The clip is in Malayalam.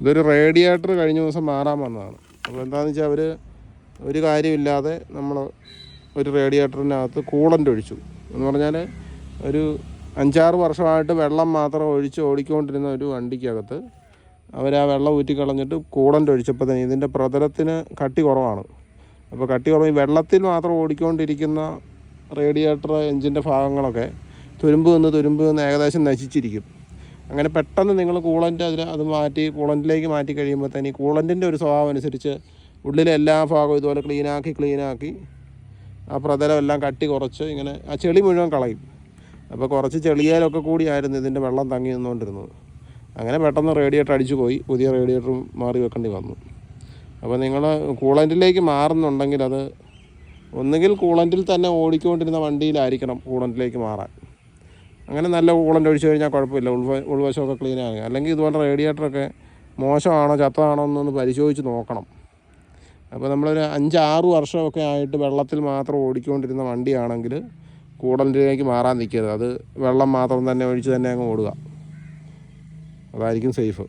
ഇതൊരു റേഡിയേറ്റർ കഴിഞ്ഞ ദിവസം മാറാൻ വന്നതാണ്. അപ്പോൾ എന്താണെന്ന് വെച്ചാൽ അവർ ഒരു കാര്യമില്ലാതെ നമ്മൾ ഒരു റേഡിയേറ്ററിനകത്ത് കൂളന്റ് ഒഴിച്ചു. എന്ന് പറഞ്ഞാൽ ഒരു അഞ്ചാറ് വർഷമായിട്ട് വെള്ളം മാത്രം ഒഴിച്ച് ഓടിക്കൊണ്ടിരുന്ന ഒരു വണ്ടിക്കകത്ത് അവർ ആ വെള്ളം ഊറ്റിക്കളഞ്ഞിട്ട് കൂളന്റ് ഒഴിച്ചപ്പോൾ തന്നെ ഇതിന്റെ പ്രതലത്തിന് കട്ടി കുറവാണ്. അപ്പോൾ കട്ടി കുറവ് ഈ വെള്ളത്തിൽ മാത്രം ഓടിക്കൊണ്ടിരിക്കുന്ന റേഡിയേറ്റർ എഞ്ചിന്റെ ഭാഗങ്ങളൊക്കെ തുരുമ്പ് നിന്ന് തുരുമ്പ് നിന്ന് ഏകദേശം നശിച്ചിരിക്കും. അങ്ങനെ പെട്ടെന്ന് നിങ്ങൾ കൂളന്റ് അതിൽ അത് മാറ്റി കൂളന്റിലേക്ക് മാറ്റി കഴിയുമ്പോൾ തന്നെ ഈ കൂളന്റിന്റെ ഒരു സ്വഭാവം അനുസരിച്ച് ഉള്ളിലെ എല്ലാ ഭാഗവും ഇതുപോലെ ക്ലീനാക്കി ക്ലീനാക്കി ആ പ്രതലം എല്ലാം കട്ടി കുറച്ച് ഇങ്ങനെ ആ ചെളി മുഴുവൻ കളയും. അപ്പോൾ കുറച്ച് ചെളിയാലൊക്കെ കൂടിയായിരുന്നു ഇതിന്റെ വെള്ളം തങ്ങി നിന്നുകൊണ്ടിരുന്നത്. അങ്ങനെ പെട്ടെന്ന് റേഡിയേറ്റർ അടിച്ചു പോയി പുതിയ റേഡിയേറ്ററും മാറി വെക്കേണ്ടി വന്നു. അപ്പോൾ നിങ്ങൾ കൂളന്റിലേക്ക് മാറുന്നുണ്ടെങ്കിൽ അത് ഒന്നുകിൽ കൂളന്റിൽ തന്നെ ഓടിക്കൊണ്ടിരുന്ന വണ്ടിയിലായിരിക്കണം കൂളന്റിലേക്ക് മാറാൻ. അങ്ങനെ നല്ല കൂളന്റ് ഒഴിച്ചു കഴിഞ്ഞാൽ കുഴപ്പമില്ല. ഉൾവ ഉൾവശമൊക്കെ ക്ലീൻ ആകുക അല്ലെങ്കിൽ ഇതുപോലെ റേഡിയേറ്ററൊക്കെ മോശമാണോ ചത്തതാണോ എന്നൊന്ന് പരിശോധിച്ച് നോക്കണം. അപ്പോൾ നമ്മളൊരു അഞ്ചാറ് വർഷമൊക്കെ ആയിട്ട് വെള്ളത്തിൽ മാത്രം ഓടിക്കൊണ്ടിരുന്ന വണ്ടിയാണെങ്കിൽ കൂടലിലേക്ക് മാറാൻ നിൽക്കരുത്. അത് വെള്ളം മാത്രം തന്നെ ഒഴിച്ച് തന്നെ അങ്ങ് ഓടുക. അതായിരിക്കും സേഫ്